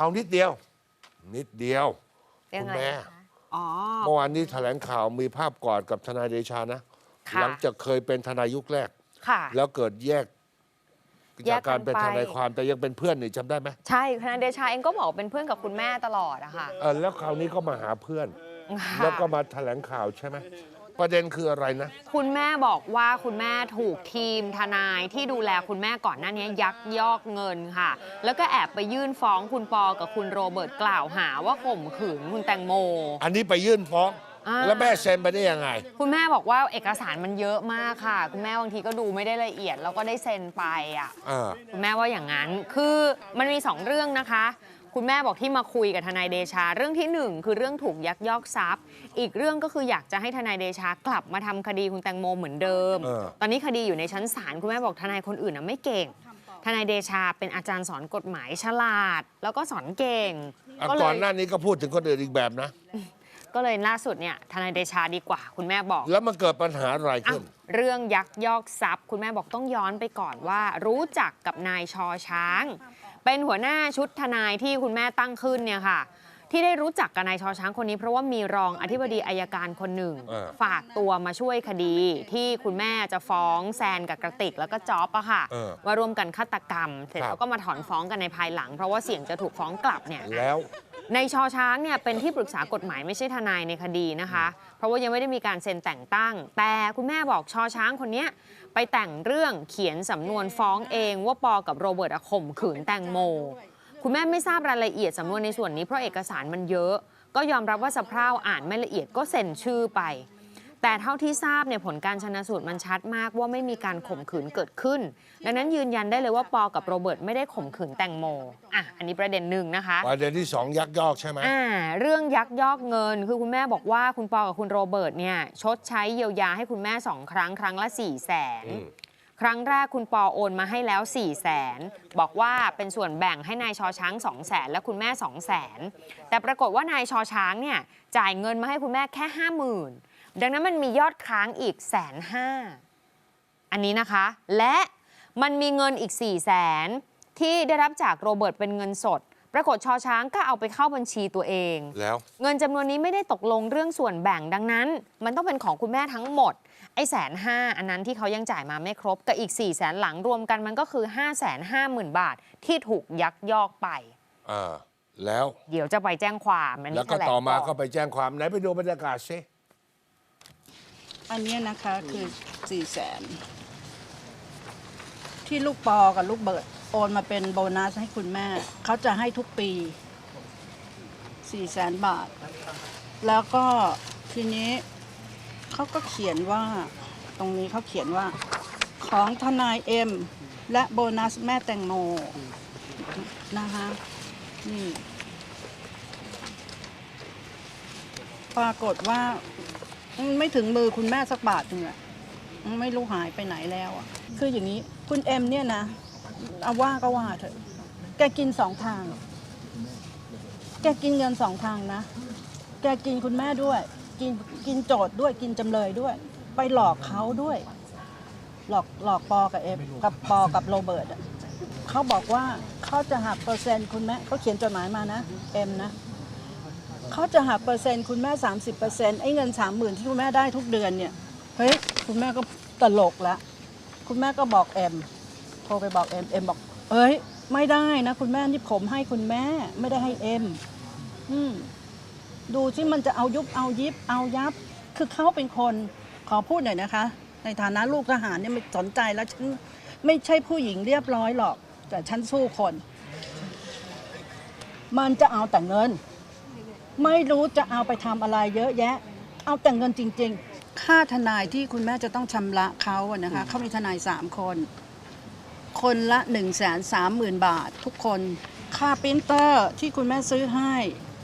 เอานิดเดียว นิดเดียวยังไงคุณแม่อะคะอ๋อ เมื่อวานนี้แถลงข่าวมีภาพกอดกับทนายเดชานะ ค่ะ หลัจากเคยเป็นทนายยุคแรก ค่ะ แล้วเกิดแยกแยจากกกันการเป็นไป ทนายความแต่ยังเป็นเพื่อนนี่จำได้ไหมใช่ทนายเดชาเองก็บอกเป็นเพื่อนกับคุณแม่ตลอดอะค่ะเออแล้วคราวนี้ก็มาหาเพื่อนค่ะแล้วก็มาแถลงข่าวใช่ไหม ประเด็นคืออะไรนะ คุณแม่บอกว่าคุณแม่ถูกทีมทนายที่ดูแลคุณแม่ก่อนหน้านี้ยักยอกเงินค่ะ แล้วก็แอบไปยื่นฟ้องคุณปอกับคุณโรเบิร์ตกล่าวหาว่าข่มขืนคุณแตงโม อันนี้ไปยื่นฟ้อง อ่า แล้วแม่เซ็นไปได้ยังไง คุณแม่บอกว่าเอกสารมันเยอะมากค่ะ คุณแม่บางทีก็ดูไม่ได้ละเอียด แล้วก็ได้เซ็นไปอะ เออ คุณแม่ว่าอย่างนั้น คือมันมีสองเรื่องนะคะ คุณแม่บอกที่มาคุยกับทนายเดชา เรื่องที่หนึ่งคือเรื่องถูกยักยอกทรัพย์ อีกเรื่องก็คืออยากจะให้ทนายเดชากลับมาทำคดีคุณแตงโมเหมือนเดิมเออตอนนี้คดีอยู่ในชั้นศาลคุณแม่บอกทนายคนอื่นน่ะไม่เก่ง ทนายเดชาเป็นอาจารย์สอนกฎหมายฉลาด แล้วก็สอนเก่งอะก็เลก่อนยหน้านี้ก็พูดถึงคนอื่นอีกแบบนะ ก็เลยล่าสุดเนี่ยทนายเดชาดีกว่า คุณแม่บอก แล้วมันเกิดปัญหาอะไรขึ้นอะเรื่องยักยอกทรัพย์ คุณแม่บอกต้องย้อนไปก่อนว่า รู้จักกับนายชอช้าง เป็นหัวหน้าชุดทนายที่คุณแม่ตั้งขึ้นเนี่ยค่ะ ที่ได้รู้จักกับนายชอช้างคนนี้ เพราะว่ามีรองอธิบดีอายการคนหนึ่ง เออ ฝากตัวมาช่วยคดีที่คุณแม่จะฟ้องแซนกับกระติกแล้วก็จ๊อบอะค่ะ เออ ว่าร่วมกันฆาตกรรม เสร็จครับแล้วก็มาถอนฟ้องกันในภายหลัง เพราะว่าเสี่ยงจะถูกฟ้องกลับเนี่ย แล้ว ในชอช้างเนี่ยเป็นที่ปรึกษากฎหมายไม่ใช่ทนายในคดีนะคะ เพราะว่ายังไม่ได้มีการเซ็นแต่งตั้ง แต่คุณแม่บอกชอช้างคนเนี้ยไปแต่งเรื่องเขียนสำนวนฟ้องเองว่าปอกับโรเบิร์ตอะข่มขืนแตงโม คุณแม่ไม่ทราบรายละเอียดสำนวนในส่วนนี้เพราะเอกสารมันเยอะ ก็ยอมรับว่าสะเพร่าอ่านไม่ละเอียดก็เซ็นชื่อไป แต่เท่าที่ทราบเนี่ยผลการชนะสูตรมันชัดมากว่าไม่มีการข่มขืนเกิดขึ้น ดังนั้นยืนยันได้เลยว่าปอกับโรเบิร์ตไม่ได้ข่มขืนแตงโมอะอันนี้ประเด็นหนึ่งนะคะประเด็นที่สองยักยอกใช่ไหมอ่าเรื่องยักยอกเงิน คือคุณแม่บอกว่าคุณปอกับคุณโรเบิร์ตเนี่ยชดใช้เยียวยาให้คุณแม่สองครั้งครั้งละ4ี่แสนอืมครั้งแรกคุณปอโอนมาให้แล้ว4ี่แสนบอกว่าเป็นส่วนแบ่งให้นายชอช้าง 2 0 0แสนและคุณแม่ 2 0 0แสนแต่ปรากฏว่านายชอช้างเนี่ยจ่ายเงินมาให้คุณแม่แค่ 5 0,000 ดังนั้นมันมียอดค้างอีกแสนห้าอันนี้นะคะ และมันมีเงินอีก4ี่แสนที่ได้รับจากโรเบิร์ตเป็นเงินสด ปรากฏชอช้างก็เอาไปเข้าบัญชีตัวเอง แล้ว เงินจำนวนนี้ไม่ได้ตกลงเรื่องส่วนแบ่งดังนั้น มันต้องเป็นของคุณแม่ทั้งหมด ไอ้แสนห้าอันนั้นที่เขายังจ่ายมาไม่ครบ กับอีก4ี่แสนหลังรวมกันมันก็คือ 5 5 0 0 0 0 บาทที่ถูกยักยอกไปเออแล้ว เดี๋ยวจะไปแจ้งความอันนี้แล้วก็ถลงต่อมาก็นไปแจ้งความไหนไปดูบรรยากาศซิ อันนี้นะคะคือสี่แสนที่ลูกปอกับลูกเบิร์ตโอนมาเป็นโบนัสให้คุณแม่ เขาจะให้ทุกปีสี่แสนบาท แล้วก็ทีนี้เขาก็เขียนว่าตรงนี้เขาเขียนว่า ของทนายเอ็มและโบนัสแม่แตงโมนะคะนี่ปรากฏว่า ไม่ถึงมือคุณแม่สักบาทหนึ่งอะไม่รู้หายไปไหนแล้วอะคืออย่างนี้คุณเอ็มเนี่ยนะเอาว่าก็ว่าเถอะ แกกินสองทาง แกกินเงินสองทางนะ แกกินคุณแม่ด้วย กินกินโจทย์ด้วยกินจำเลยด้วย ไปหลอกเขาด้วย หลอกหลอกปอกับเอ็มกับปอกับโรเบิร์ตอะเขาบอกว่าเขาจะหักเปอร์เซ็นต์คุณแม่เขาเขียนจดหมายมานะเอ็มนะ เขาจะหักเปอร์เซ็นต์คุณแม่ 30เปอร์เซ็นต์ไอ้เงินสามหมื่นที่คุณแม่ได้ทุกเดือนเนี่ย เฮ้ย คุณแม่ก็ตลกละ คุณแม่ก็บอกเอ็มโทรไปบอกเอ็มเอ็มบอก เอ้ย ไม่ได้นะคุณแม่นี่ผมให้คุณแม่ไม่ได้ให้เอ็มอืมดูที่มันจะเอายุบเอายิบเอายับ คือเขาเป็นคนขอพูดหน่อยนะคะ ในฐานะลูกทหารเนี่ยไม่สนใจแล้วฉันไม่ใช่ผู้หญิงเรียบร้อยหรอก แต่ฉันสู้คน มันจะเอาแต่เงิน ไม่รู้จะเอาไปทำอะไรเยอะแยะ เอาแต่เงินจริงๆค่าทนายที่คุณแม่จะต้องชำระเขาอะนะคะเขามีทนายสามคน คนละ1นึ่งแสนสามหมื่นบาท ทุกคนค่าปรินเตอร์ที่คุณแม่ซื้อให้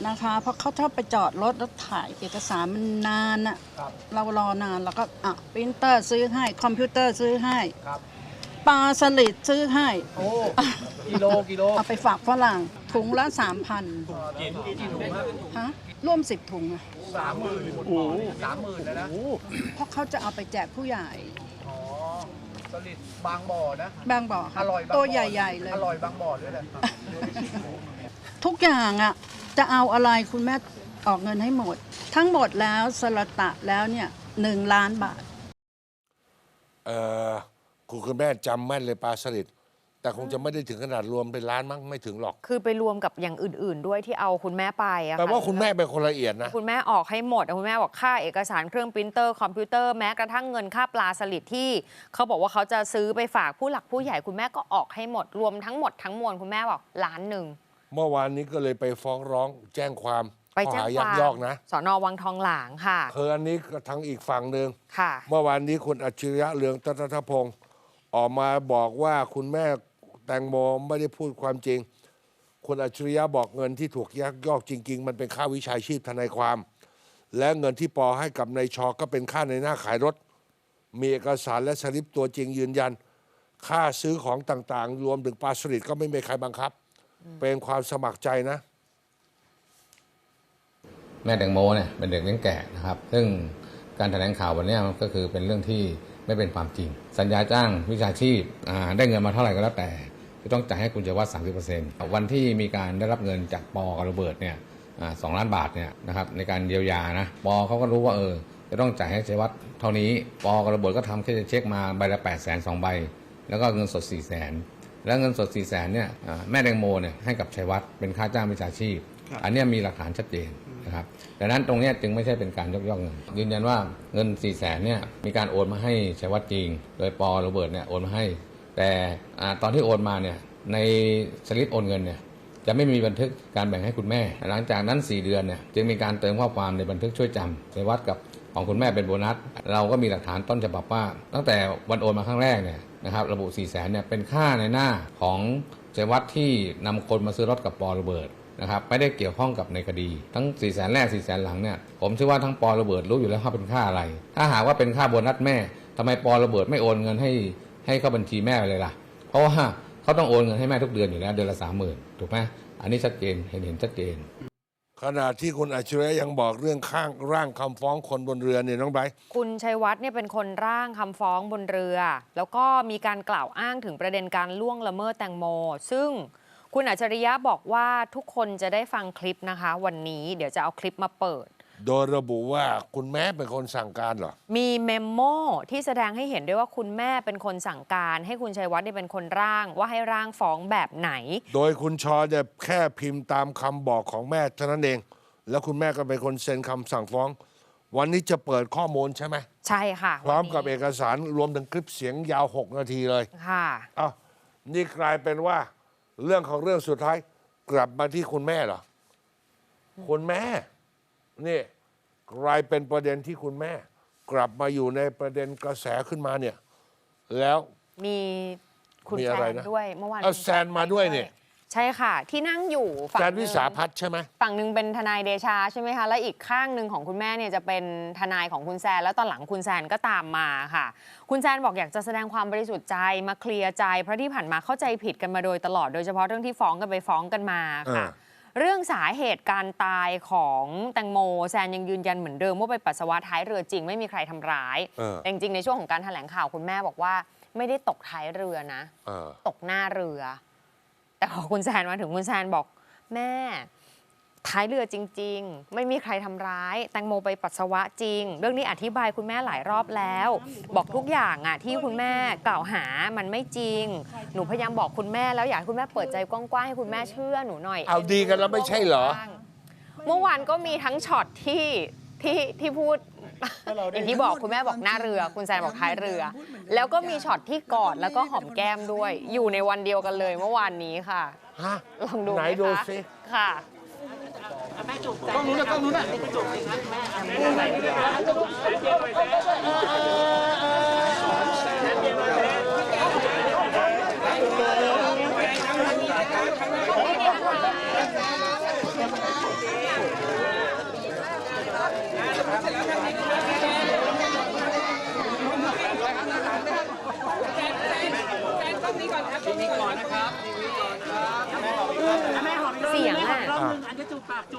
นะคะ เพราะเขาชอบไปจอดรถแล้วถ่ายเอกสารมันนานอะเรารอนานแล้วก็อะปรินเตอร์ซื้อให้คอมพิวเตอร์ซื้อให้ ครับ ปลาสลิดซื้อให้ โอ้กิโลกิโลเอาไปฝากฝรั่งถุงละสามพันกินกี่ถุงอะฮะร่วมสิบถุงอะสามหมื่นโอ้สามหมื่นเลยนะเพราะเขาจะเอาไปแจกผู้ใหญ่อ๋อสลิดบางบ่อนะ บางบ่อค่ะอร่อยบางบ่อตัวใหญ่ ๆ เลย อร่อยบางบ่อด้วยแหละททุกอย่างอะจะเอาอะไรคุณแม่ออกเงินให้หมด ทั้งหมดแล้วสลตะแล้วเนี่ยหนึ่งล้านบาท เออ คุณคุณแม่จำแม่นเลยปลาสลิดแต่คงจะไม่ได้ถึงขนาดรวมเป็นล้านมั้งไม่ถึงหรอก คือไปรวมกับอย่างอื่น ๆ ด้วยที่เอาคุณแม่ไปอะแปลค่ะว่าคุณแม่เป็นคนละเอียดนะ คุณแม่ออกให้หมดคุณแม่บอกค่าเอกสารเครื่องปรินเตอร์คอมพิวเตอร์แม้กระทั่งเงินค่าปลาสลิดที่ เขาบอกว่าเขาจะซื้อไปฝากผู้หลักผู้ใหญ่คุณแม่ก็ออกให้หมดรวมทั้งหมดทั้งมวลคุณแม่บอกล้านหนึ่ง เมื่อวานนี้ก็เลยไปฟ้องร้องแจ้งความไปข้อแจ้งหาคยัวากมยอกนะสอนอวังทองหลางค่ะคืออันนี้ก็ทั้งอีกฝั่งหนึ่งค่ะ เมื่อวานนี้คุณอัจฉริยะเรืองรัตนพงศ์ ออกมาบอกว่าคุณแม่แตงโมไม่ได้พูดความจริง คุณอัจฉริยะบอกเงินที่ถูกยักยอกจริง ๆ มันเป็นค่าวิชาชีพทนายความ และเงินที่ปอให้กับนายชอก็เป็นค่าในหน้าขายรถ มีเอกสารและสลิปตัวจริงยืนยัน ค่าซื้อของต่างๆ รวมถึงปลาสลิดก็ไม่มีใครบังคับ เป็นความสมัครใจนะ แม่แตงโมเนี่ยเป็นเด็กเลี้ยงแกะนะครับ ซึ่งการแถลงข่าววันนี้มันก็คือเป็นเรื่องที่ ไม่เป็นความจริง สัญญาจ้างวิชาชีพอ่าได้เงินมาเท่าไหร่ก็แล้วแต่จะต้องจ่ายให้คุณเจวัฒน์30%วันที่มีการได้รับเงินจากปอกับโรเบิร์ตเนี่ยอ่าสองล้านบาทเนี่ยนะครับในการเยียวยานะปอเขาก็รู้ว่าเออจะต้องจ่ายให้เจวัฒน์เท่านี้ปอกับโรเบิร์ตก็ทำแค่เช็คมาใบละ8 0 0 0 0 0สองใบ แล้วก็เงินสด4 0 0 0 0 0แล้วเงินสด4 0 0 0 0 0เนี่ยอ่าแม่แตงโมเนี่ยให้กับชัยวัฒน์เป็นค่าจ้างวิชาชีพ อันเนี้ยมีหลักฐานชัดเจน นะครับดังนั้นตรงนี้จึงไม่ใช่เป็นการยกย่องเงินยืนยันว่าเงิน4 0 0แสนเนี่ยมีการโอนมาให้ชัยวัฒน์จริง โดยปอโรเบิร์ตเนี่ยโอนมาให้ แต่ตอนที่โอนมาเนี่ยในสลิปโอนเงินเนี่ยจะไม่มีบันทึกการแบ่งให้คุณแม่ หลังจากนั้น 4 เดือนเนี่ยจึงมีการเติมข้อความในบันทึกช่วยจำชัยวัฒน์กับของคุณแม่เป็นโบนัส เราก็มีหลักฐานต้นฉบับว่า ตั้งแต่วันโอนมาครั้งแรกเนี่ยนะครับระบุ4 0 0แสนเนี่ยเป็นค่าในหน้าของชัยวัฒน์ที่นำคนมาซื้อรถกับปอโรเบิร์ต นะครับไม่ได้เกี่ยวข้องกับในคดี ทั้ง4ี่แสนแรก4ี่แสนหลังเนี่ยผมเชื่อว่าทั้งปอระเบิดรู้อยู่แล้วว่าเป็นค่าอะไร ถ้าหากว่าเป็นค่าโบนัสแม่ทำไมปอระเบิดไม่โอนเงินให้ให้เข้าบัญชีแม่เลยล่ะ เพราะว่าเขาต้องโอนเงินให้แม่ทุกเดือนอยู่แล้วเดือนละสามหมื่นถูกไหมอันนี้ชัดเจนเห็นเห็นชัดเจนขณะที่คุณอัจฉริยะยังบอกเรื่องข้างร่างคำฟ้องคนบนเรือเนี่ยน้องไบร์ทคุณชัยวัฒน์เนี่ยเป็นคนร่างคำฟ้องบนเรือ แล้วก็มีการกล่าวอ้างถึงประเด็นการล่วงละเมิดแตงโม ซึ่ง คุณอัจฉริยะบอกว่าทุกคนจะได้ฟังคลิปนะคะ วันนี้เดี๋ยวจะเอาคลิปมาเปิด โดยระบุว่าคุณแม่เป็นคนสั่งการเหรอ มีเมมโมที่แสดงให้เห็นด้วยว่าคุณแม่เป็นคนสั่งการ ให้คุณชัยวัฒน์เนี่ยเป็นคนร่างว่าให้ร่างฟ้องแบบไหน โดยคุณชอจะแค่พิมพ์ตามคำบอกของแม่เท่านั้นเอง แล้วคุณแม่ก็เป็นคนเซ็นคำสั่งฟ้อง วันนี้จะเปิดข้อมูลใช่ไหม ใช่ค่ะพร้อมกับวันเอนี้กสารรวมถึงคลิปเสียงยาว 6 นาทีเลย ค่ะ เอ้านี่กลายเป็นว่า เรื่องของเรื่องสุดท้าย กลับมาที่คุณแม่เหรอคุณแม่ นี่กลายเป็นประเด็นที่คุณแม่ กลับมาอยู่ในประเด็นกระแสขึ้นมาเนี่ย แล้วมีคุณมีแซอะไรนนะด้วยเมื่อวานเอาคุณแซนมาด้วยเนี่ย ใช่ค่ะ ที่นั่งอยู่ฝั่งแซนหวินึ่งสาพัฒน์ใช่ไหม ฝั่งหนึ่งเป็นทนายเดชาใช่ไหมคะ และอีกข้างหนึ่งของคุณแม่เนี่ยจะเป็นทนายของคุณแซน แล้วตอนหลังคุณแซนก็ตามมาค่ะ คุณแซนบอกอยากจะแสดงความบริสุทธิ์ใจมาเคลียร์ใจเพราะที่ผ่านมาเข้าใจผิดกันมาโดยตลอดโดยเฉพาะเรื่องที่ฟ้องกันไปฟ้องกันมาค่ะ อ่า เรื่องสาเหตุการตายของแตงโมแซนยังยืนยันเหมือนเดิมว่าไปปัสสาวะท้ายเรือจริงไม่มีใครทำร้าย เออแต่จริงๆในช่วงของการแถลงข่าวคุณแม่บอกว่า ไม่ได้ตกท้ายเรือนะ เออตกหน้าเรือแต่พอ คุณแซนมาถึงคุณแซนบอกแม่ท้ายเรือจริง ๆ ไม่มีใครทำร้าย แตงโมไปปัสสาวะจริง เรื่องนี้อธิบายคุณแม่หลายรอบแล้ว บอกทุกอย่างอะที่คุณแม่กล่าวหามันไม่จริง หนูพยายามบอกคุณแม่แล้วอยากให้คุณแม่เปิดใจกว้างๆให้คุณแม่เชื่อหนูหน่อยเอาดีกันแล้วไม่ใช่เหรอ เมื่อวานก็มีทั้งช็อตที่ที่ที่พูด อย่างที่บอกคุณแม่บอกหน้าเรือ คุณแซนบอกท้ายเรือ แล้วก็มีช็อตที่กอดแล้วก็หอมแก้มด้วย อยู่ในวันเดียวกันเลยเมื่อวานนี้ค่ะฮะลองดูไหนมคะดูสิค่ะกล้องนู้นนะกล้องนู้นนะเสียงอะ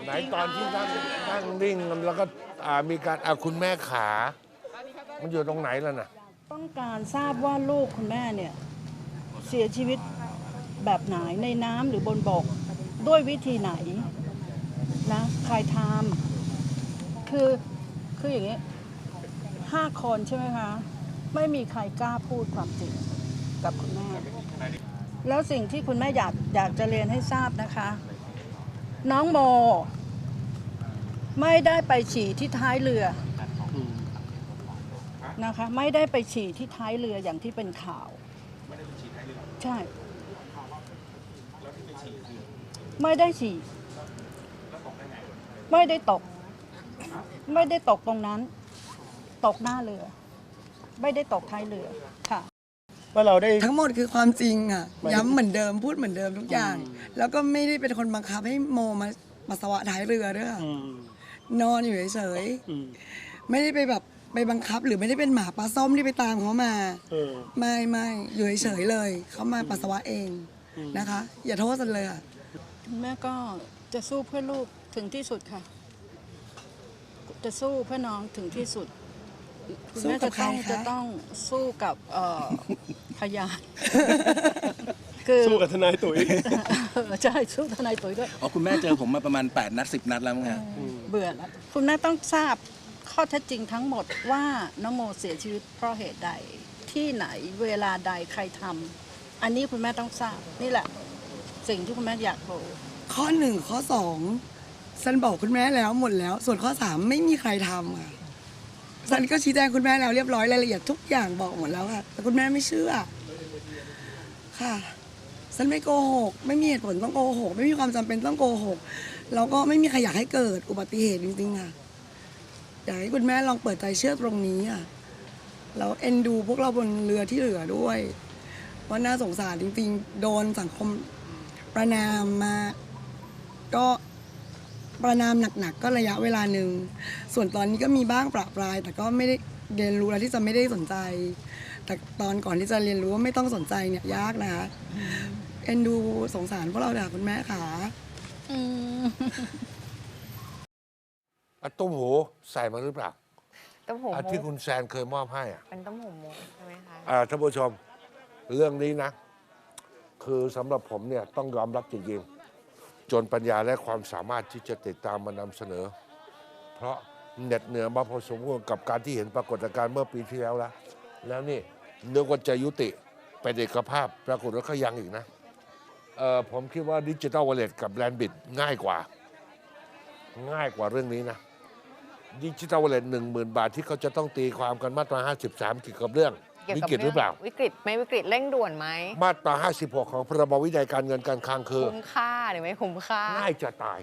ไหนตอนที่นั่งนั่งนิ่งแล้วก็อ่ามีการอ่าคุณแม่ขา มันอยู่ตรงไหนล่ะน่ะ ต้องการทราบว่าลูกคุณแม่เนี่ย เสียชีวิตแบบไหนในน้ำหรือบนบก ด้วยวิธีไหนนะใครทำคือคืออย่างนี้ห้าคนใช่ไหมคะ ไม่มีใครกล้าพูดความจริง กับคุณแม่ แล้วสิ่งที่คุณแม่อยากอยากจะเรียนให้ทราบนะคะ น้องโม ไม่ได้ไปฉี่ที่ท้ายเรือนะคะ ไม่ได้ไปฉี่ที่ท้ายเรืออย่างที่เป็นข่าวใช่ ไม่ได้ฉี่ไม่ได้ตก ไม่ได้ตกตรงนั้น ตกหน้าเรือ ไม่ได้ตกท้ายเรือค่ะ ว่าเราได้ ทั้งหมดคือความจริงอะหมายถึงย้ำเหมือนเดิมพูดเหมือนเดิมทุกอย่าง แล้วก็ไม่ได้เป็นคนบังคับให้โมมาปัสสาวะท้ายเรือด้วยค่ะอืมนอนอยู่เฉยอืมๆไม่ได้ไปแบบไปบังคับ หรือไม่ได้เป็นหมาปลาส้มที่ไปตามเขามา เออ ไม่ไม่อยู่เฉยๆเลย เขามาปัสสาวะเองนะคะ อย่าโทษกันเลยอะคุณแม่ก็จะสู้เพื่อลูกถึงที่สุดค่ะ จะสู้เพื่อน้องถึงที่สุดคุณแม่สู้กัจะบใครต้องคะจะต้องสู้กับเอ่อ พยานคือสู้กับทนายตุ๋ยเออใช่สู้ทนายตุ๋ยด้วยอ๋อคุณแม่เจอผมมาประมาณ 8 นัด 10 นัดแล้วมั้งฮะเบื่อแล้วคุณแม่ต้องทราบข้อเท็จจริงทั้งหมดว่าน้องโมเสียชีวิตเพราะเหตุใดที่ไหนเวลาใดใครทำอันนี้คุณแม่ต้องทราบนี่แหละ สิ่งที่คุณแม่อยากรู้ข้อหนึ่งข้อสองฉันบอกคุณแม่แล้วหมดแล้ว ส่วนข้อสามไม่มีใครทำค่ะ ฉันก็ชี้แจงคุณแม่แล้วเรียบร้อยรายละเอียดทุกอย่างบอกหมดแล้วค่ะ แต่คุณแม่ไม่เชื่อ ค่ะฉันไม่โกหก ไม่มีเหตุผลต้องโกหก ไม่มีความจำเป็นต้องโกหก แล้วก็ไม่มีใครอยากให้เกิดอุบัติเหตุจริงๆค่ะ อยากให้คุณแม่ลองเปิดใจเชื่อตรงนี้อะ แล้วเอ็นดูพวกเราบนเรือที่เหลือด้วยว่าน่าสงสารจริงๆ โดนสังคมประนามมา ก็ ประนามหนักๆก็ระยะเวลาหนึ่ง ส่วนตอนนี้ก็มีบ้างประปราย แต่ก็ไม่ได้เรียนรู้แล้วที่จะไม่ได้สนใจ แต่ตอนก่อนที่จะเรียนรู้ว่าไม่ต้องสนใจเนี่ยยากนะคะเอ็นดูสงสารพวกเราค่ะคุณแม่ค่ะอืมอะตุ้มหูใส่มาหรือเปล่าต้มหูอะมุที่กคุณแซนเคยมอบให้อะเป็นต้มหูมุกใช่ไหมคะอ่าท่านผู้ชม เรื่องนี้นะ คือสำหรับผมเนี่ยต้องยอมรับจริงๆ จนปัญญาและความสามารถที่จะติดตามมานำเสนอ เพราะเหน็ดเหนื่อยมาพอสมควรกับการที่เห็นปรากฏการณ์เมื่อปีที่แล้วแล้วแล้วนี่นึกว่าจะยุติเป็นเอกภาพปรากฏว่าก็ยังอีกนะเออผมคิดว่าดิจิ t a ลวอลเล็ตกับแลนบิดง่ายกว่า ง่ายกว่าเรื่องนี้นะดิจิ t a ลวอลเล็ตหนึ่งหมื่นบาทที่เขาจะต้องตีความกันมาตรา 53เกี่ยวกับเรื่อง เกี่ยววิกับกฤตหรือเปล่า วิกฤตไหม่วิกฤตเร่งด่วนไหมมาตรา 56 ของพรบวินัยการเงินการคลังคือ คุ้มค่าหรือไม่คุ้มค่า ง่ายจะตาย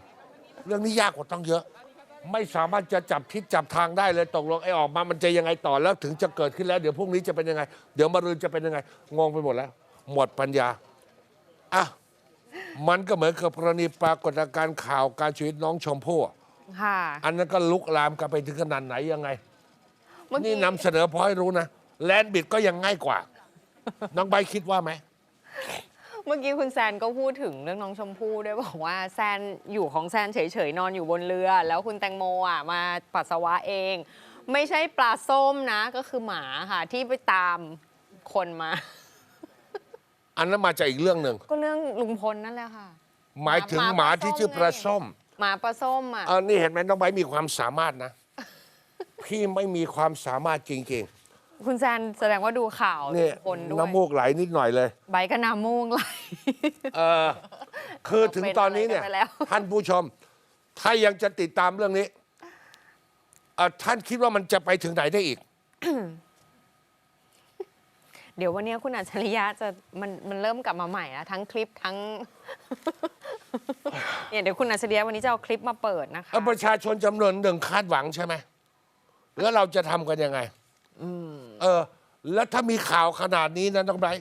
เรื่องนี้ยากกว่าต้องเยอะ ไม่สามารถจะจับทิศจับทางได้เลยตกลงไอ้ออกมามันจะยังไงต่อแล้วถึงจะเกิดขึ้นแล้ว เดี๋ยวพรุ่งนี้จะเป็นยังไง เดี๋ยวมะรืนจะเป็นยังไง งงไปหมดแล้ว หมดปัญญาอะมันก็เหมือนกับกรณีปรากฏการณ์ข่าวการชีวิตน้องชมพู่อะค่ะอันนั้นก็ลุกลามกันไปถึงขนาดไหนยังไง เมื่อนี่กี้นำเสนอพอให้รู้นะ แลนบิดก็ยังง่ายกว่า น้องใบร์ทคิดว่าไหม เมื่อกี้คุณแซนก็พูดถึงเรื่องน้องชมพู่ด้วยบอกว่าแซนอยู่ของแซนเฉยๆนอนอยู่บนเรือ แล้วคุณแตงโมอะมาปัสสาวะเอง ไม่ใช่ปลาส้มนะก็คือหมาค่ะ ที่ไปตามคนมา อันนั้นมาจากอีกเรื่องหนึ่ง ก็เรื่องลุงพลนั่นแหละค่ะ หมายถึงหมาที่ชื่อปลาส้มหมาปลาส้มอะ เออนี่เห็นไหมน้องใบร์ทมีความสามารถนะ พี่ไม่มีความสามารถจริง คุณแซนแสดงว่าดูข่าวๆนี่ลุงพลด้วยน้ำมูกไหลนิดหน่อยเลย ใบกระน้ำมูกไหล เออคือถึงตอนนี้เนี่ยเราเป็นอะไรกันไปแล้วท่านผู้ชม ถ้ายังจะติดตามเรื่องนี้เอ่อท่านคิดว่ามันจะไปถึงไหนได้อีก เดี๋ยววันนี้คุณอัจฉริยะจะมันมันเริ่มกลับมาใหม่แล้วทั้งคลิปทั้งเนี่ยเดี๋ยวคุณอัจฉริยะวันนี้จะเอาคลิปมาเปิดนะคะเออประชาชนจำนวนหนึ่งคาดหวังใช่ไหมแล้วเราจะทำกันยังไง เออ แล้วถ้ามีข่าวขนาดนี้นะน้องไบร์ท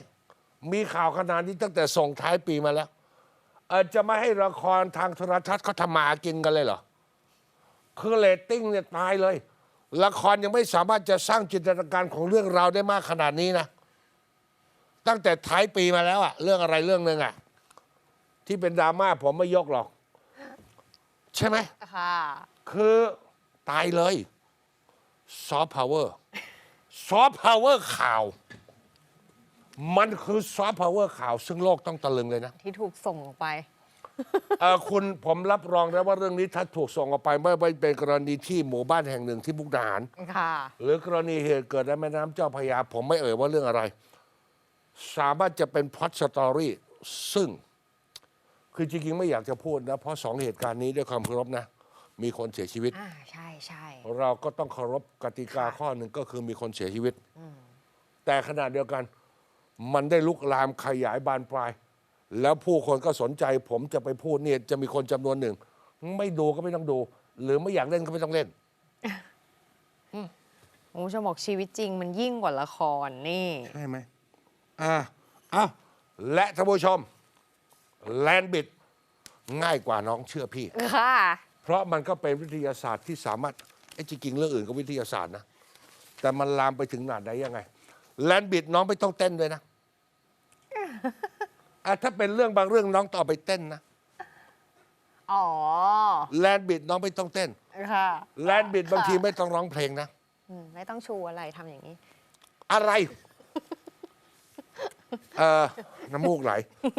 มีข่าวขนาดนี้ตั้งแต่ส่งท้ายปีมาแล้วเออจะไม่ให้ละครทางโทรทัศน์เขาทำมาหากินกันเลยเหรอ คือเรตติ้งเนี่ยตายเลย ละครยังไม่สามารถจะสร้างจินตนาการของเรื่องราวได้มากขนาดนี้นะ ตั้งแต่ท้ายปีมาแล้วอะเรื่องอะไรเรื่องหนึ่งอะที่เป็นดราม่าผมไม่ยกหรอก ใช่ไหม ค่ะ คือตายเลย ซอฟต์พาวเวอร์ ซอฟต์พาวเวอร์ข่าว มันคือซอฟต์พาวเวอร์ข่าว ซึ่งโลกต้องตะลึงเลยนะที่ถูกส่งออกไป เออคุณผมรับรองนะว่าเรื่องนี้ถ้าถูกส่งออกไปไม่ไม่เป็นกรณีที่หมู่บ้านแห่งหนึ่งที่มุกดาหาร ค่ะ หรือกรณีเหตุเกิดในแม่น้ำเจ้าพระยา ผมไม่เอ่ยว่าเรื่องอะไร สามารถจะเป็นพล็อตสตอรี่ซึ่ง คือจริงๆ ไม่อยากจะพูดนะ เพราะสองเหตุการณ์นี้ด้วยความเคารพนะ มีคนเสียชีวิต อ่าใช่ใช่เราก็ต้องเคารพกติกาค่ะข้อหนึ่งก็คือมีคนเสียชีวิต แต่ขณะเดียวกัน มันได้ลุกลามขยายบานปลาย แล้วผู้คนก็สนใจ ผมจะไปพูดเนี่ยจะมีคนจำนวนหนึ่ง ไม่ดูก็ไม่ต้องดู หรือไม่อยากเล่นก็ไม่ต้องเล่น คุณผู้ชมบอกชีวิตจริงมันยิ่งกว่าละครนี่ ใช่ไหมอ่าอ้าวและท่านผู้ชม แลนบิด ง่ายกว่าน้องเชื่อพี่ ค่ะ เพราะมันก็เป็นวิทยาศาสตร์ที่สามารถไอ้จริงๆเรื่องอื่นก็วิทยาศาสตร์นะ แต่มันลามไปถึงขนาดไหนยังไง แลนบิดน้องไม่ต้องเต้นด้วยนะอะถ้าเป็นเรื่องบางเรื่องน้องต่อไปเต้นนะอ๋อแลนบิดน้องไม่ต้องเต้นค่ะแลนบิดบางทีไม่ต้องร้องเพลงนะอืมไม่ต้องชูอะไรทำอย่างนี้ อะไร เออน้ำมูกไหล